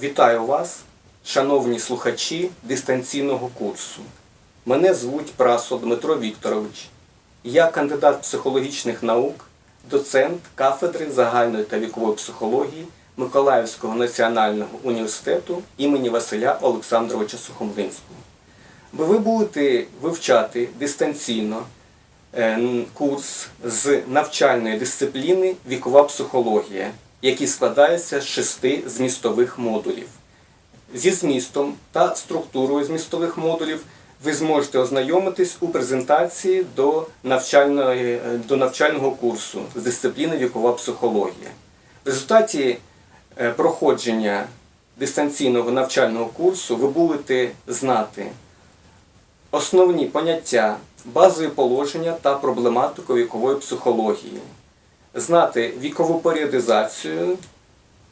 Вітаю вас, шановні слухачі дистанційного курсу. Мене звуть Прасо Дмитро Вікторович. Я кандидат психологічних наук, доцент кафедри загальної та вікової психології Миколаївського національного університету імені Василя Олександровича Сухомлинського. Бо ви будете вивчати дистанційно е, курс з навчальної дисципліни Вікова психологія, який складається з шести змістових модулів. Зі змістом та структурою змістових модулів ви зможете ознайомитись у презентації до, до навчального курсу з дисципліни Вікова психологія. В результаті е, проходження дистанційного навчального курсу ви будете знати основні поняття, базові положення та проблематику вікової психології, знати вікову періодизацію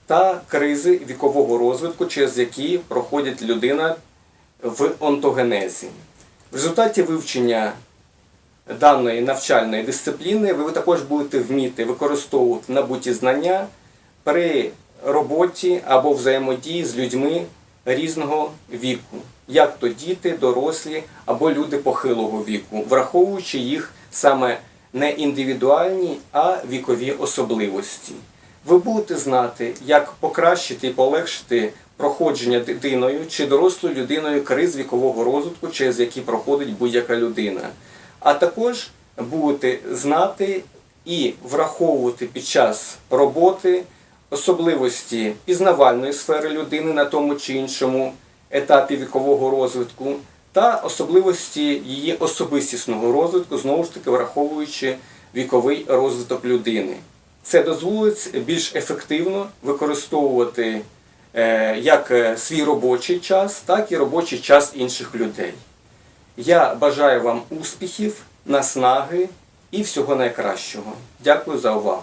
та кризи вікового розвитку, через які проходить людина в онтогенезі. В результаті вивчення даної навчальної дисципліни ви також будете вміти використовувати набуті знання при роботі або взаємодії з людьми різного віку, як то діти, дорослі або люди похилого віку, враховуючи їх саме не індивідуальні, а вікові особливості. Ви будете знати, як покращити і полегшити проходження дитиною чи дорослою людиною криз вікового розвитку, через які проходить будь-яка людина. А також будете знати і враховувати під час роботи особливості пізнавальної сфери людини на тому чи іншому етапі вікового розвитку та особливості її особистісного розвитку, знову ж таки враховуючи віковий розвиток людини. Це дозволить більш ефективно використовувати е, як е, свій робочий час, так і робочий час інших людей. Я бажаю вам успіхів, наснаги і всього найкращого. Дякую за увагу.